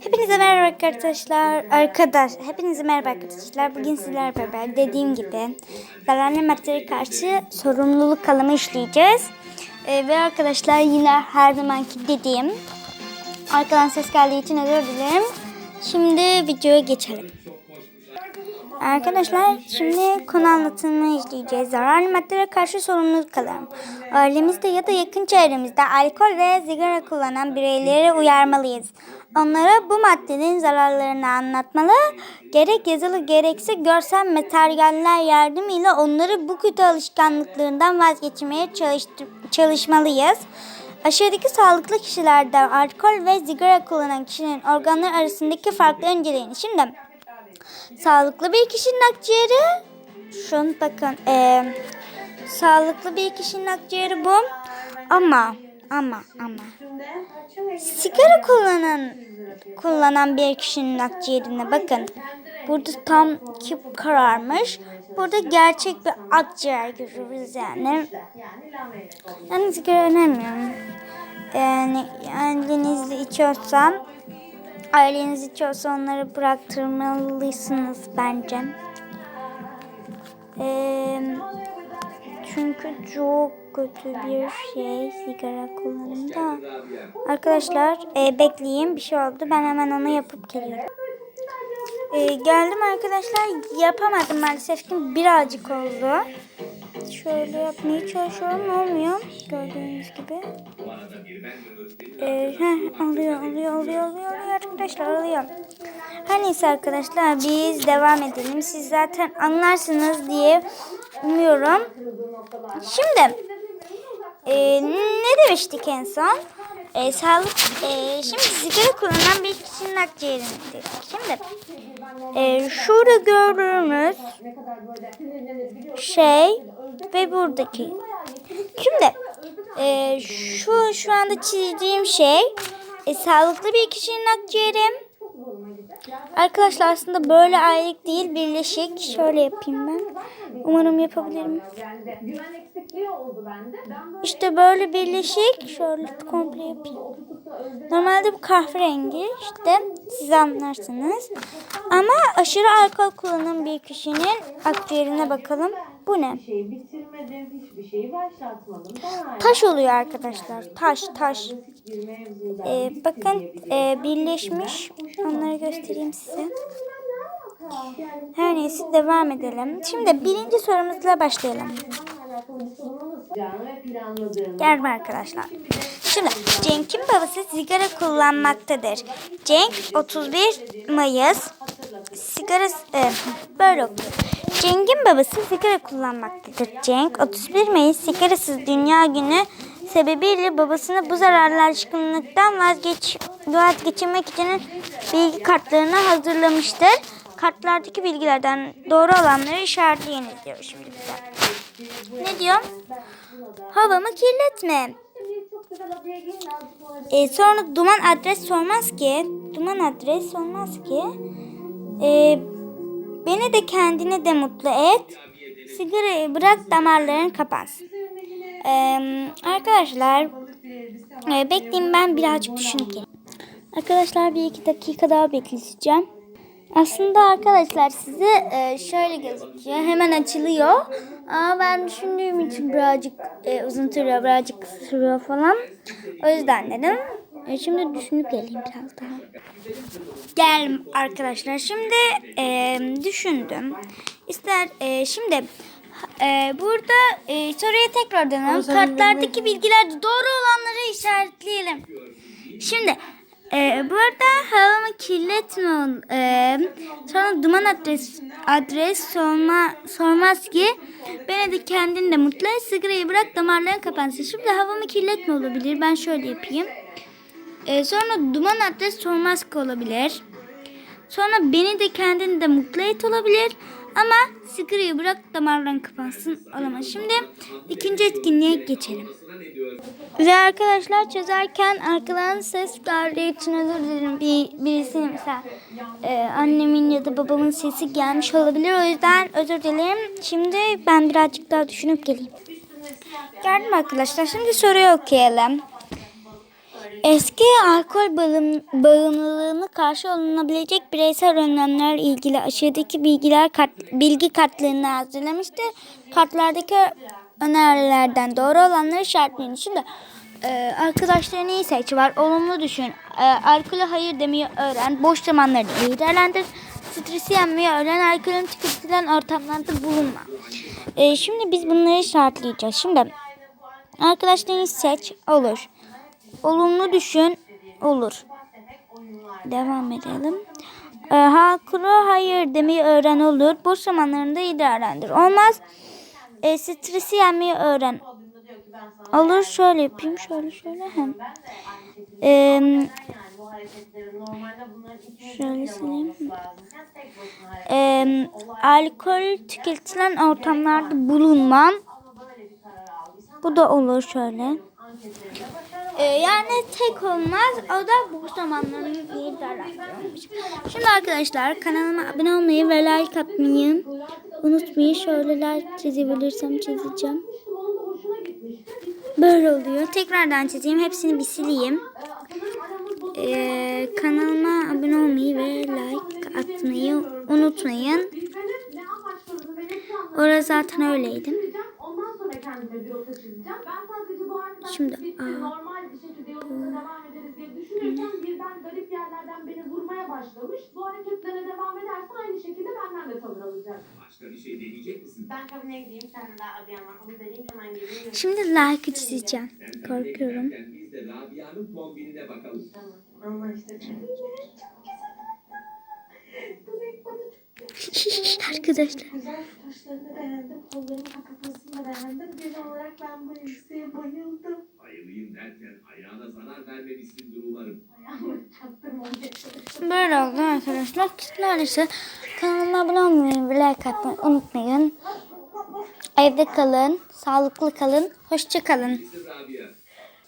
Hepinize merhaba arkadaşlar. Arkadaş, hepinize merhaba arkadaşlar. Bugün sizlerle beraber dediğim gibi zararlı maddelere karşı sorumluluk kalımı işleyeceğiz. Ee, ve arkadaşlar yine her zamanki dediğim arkadan ses geldiği için özür dilerim. Şimdi videoya geçelim. Arkadaşlar şimdi konu anlatımını izleyeceğiz. Zararlı maddelere karşı sorumluluk kalırım. Ailemizde ya da yakın çevremizde alkol ve sigara kullanan bireyleri uyarmalıyız. Onlara bu maddenin zararlarını anlatmalı, gerek yazılı gerekse görsel materyaller yardımıyla onları bu kötü alışkanlıklarından vazgeçmeye çalışmalıyız. Aşağıdaki sağlıklı kişilerden alkol ve sigara kullanan kişinin organları arasındaki farkları inceleyin. Şimdi Sağlıklı bir kişinin akciğeri. Şunu bakın. eee, sağlıklı bir kişinin akciğeri bu. Ama ama ama sigara kullanan kullanan bir kişinin akciğerine bakın. Burada tam ki kararmış. Burada gerçek bir akciğer görüyoruz yani. Yani sigara önermiyorum. Yani ailenizle içiyorsan aileniz içiyorsa onları bıraktırmalısınız bence. Ee, çünkü çok kötü bir şey sigara kullanımı da. Arkadaşlar e, bekleyin bir şey oldu. Ben hemen onu yapıp geliyorum. E, geldim arkadaşlar. Yapamadım maalesef ki birazcık oldu. Şöyle yapmaya çalışıyorum. Olmuyor. Gördüğünüz gibi. Ee, heh, alıyor, alıyor, alıyor, alıyor, arkadaşlar, alıyor. Her neyse arkadaşlar biz devam edelim. Siz zaten anlarsınız diye umuyorum. Şimdi e, ne demiştik en son? E, sağlık, e, şimdi sigara kullanan bir kişinin akciğerini dedik. Şimdi e, şurada gördüğümüz şey ve buradaki. Şimdi e, şu şu anda çizdiğim şey e, sağlıklı bir kişinin akciğeri. Arkadaşlar aslında böyle aylık değil birleşik. Şöyle yapayım ben. Umarım yapabilirim. İşte böyle birleşik. Şöyle komple yapayım. Normalde bu kahverengi işte siz anlarsınız. Ama aşırı alkol kullanan bir kişinin akciğerine bakalım. Bu ne? şey bitirmedim, hiçbir şeyi başlatmadım. Ben Taş oluyor arkadaşlar. Taş taş. Ee, bakın e, birleşmiş. Onları göstereyim size. Her neyse devam edelim. Şimdi birinci sorumuzla başlayalım. Gelme arkadaşlar. Şimdi Cenk'in babası sigara kullanmaktadır. Cenk 31 Mayıs sigara e, böyle okuyor. Cenk'in babası sigara kullanmaktadır. Cenk 31 Mayıs sigarasız dünya günü sebebiyle babasını bu zararlı alışkanlıktan vazgeç, vazgeçirmek için bilgi kartlarını hazırlamıştır. Kartlardaki bilgilerden doğru olanları işaretleyiniz diyor şimdi bize. Ne diyor? Havamı kirletme. Azıcık sonra duman adres sormaz ki. Duman adres sormaz ki. E, beni de kendini de mutlu et. Sigarayı bırak damarların kapansın. E, arkadaşlar e, bekleyin ben birazcık düşünüp geleyim. Arkadaşlar bir iki dakika daha bekleteceğim. Aslında arkadaşlar size e, şöyle gözüküyor. Hemen açılıyor. Ama ben düşündüğüm için birazcık e, uzun sürüyor, birazcık sürüyor falan. O yüzden dedim. E, şimdi düşünüp geleyim biraz daha. Geldim arkadaşlar. Şimdi e, düşündüm. İster e, şimdi e, burada e, soruya tekrar dönelim. Kartlardaki bilgiler doğru olanları işaretleyelim. Şimdi e, bu arada havamı kirletme. E, sonra duman adres adres sorma, sormaz ki beni de kendin de mutlu et. Sigarayı bırak damarların kapansın. Şimdi havamı kirletme olabilir. Ben şöyle yapayım. E, sonra duman adres sormaz olabilir. Sonra beni de kendini de mutlu et olabilir. Ama sigarayı bırak damarların kapansın olamaz. Şimdi ikinci etkinliğe geçelim. Ve arkadaşlar çözerken arkadan ses geldiği için özür dilerim. Bir, birisi mesela e, annemin ya da babamın sesi gelmiş olabilir. O yüzden özür dilerim. Şimdi ben birazcık daha düşünüp geleyim. Geldim arkadaşlar. Şimdi soruyu okuyalım. Eski alkol bağım- bağımlılığını karşı alınabilecek bireysel önlemlerle ilgili aşağıdaki bilgiler kart, bilgi kartlarını hazırlamıştır. Kartlardaki önerilerden doğru olanları işaretleyin. Şimdi e, arkadaşlarını iyi seç var. Olumlu düşün. E, alkole hayır demeyi öğren. Boş zamanlarını iyi değerlendir. Stresi yenmeyi öğren. Alkolün tüketilen ortamlarda bulunma. E, şimdi biz bunları işaretleyeceğiz. Şimdi arkadaşlarını seç. Olur. Olumlu düşün. Olur. Devam edelim. E, haklı hayır demeyi öğren olur. Boş zamanlarında iyi değerlendir. Olmaz. E, stresi yenmeyi öğren. Olur şöyle yapayım. Şöyle şöyle. Hem. E, Şöyle sileyim. e, alkol tüketilen ortamlarda bulunmam. Bu da olur şöyle. Anketlerinde başarı E, yani tek olmaz. O da boş zamanlarını iyi değerlendiriyormuş. Şimdi arkadaşlar kanalıma abone olmayı ve like atmayı unutmayın. Şöyle like çizebilirsem çizeceğim. Böyle oluyor. Tekrardan çizeyim. Hepsini bir sileyim. Ee, kanalıma abone olmayı ve like atmayı unutmayın. Orası zaten öyleydi. çizeceğim. Başlamış. Bu hareketlere devam ederse aynı şekilde benden de tavır alacak. Başka bir şey deneyecek misin? Ben kabine gideyim. Bir tane daha abiyen var. Onu deneyeyim hemen geleyim. Şimdi like çizeceğim. Sen Korkuyorum. Biz de Rabia'nın kombinine bakalım. Tamam. Çok güzel. Arkadaşlar. Güzel saçlarını beğendim. Kollarının kakafasını beğendim. Genel olarak ben bu elbiseye bayıldım. Bayılayım derken ayağına zarar vermemişsindir umarım. Böyle oldu arkadaşlar. Neredeyse kanalıma abone olmayı ve like atmayı unutmayın. Evde kalın. Sağlıklı kalın. Hoşça kalın.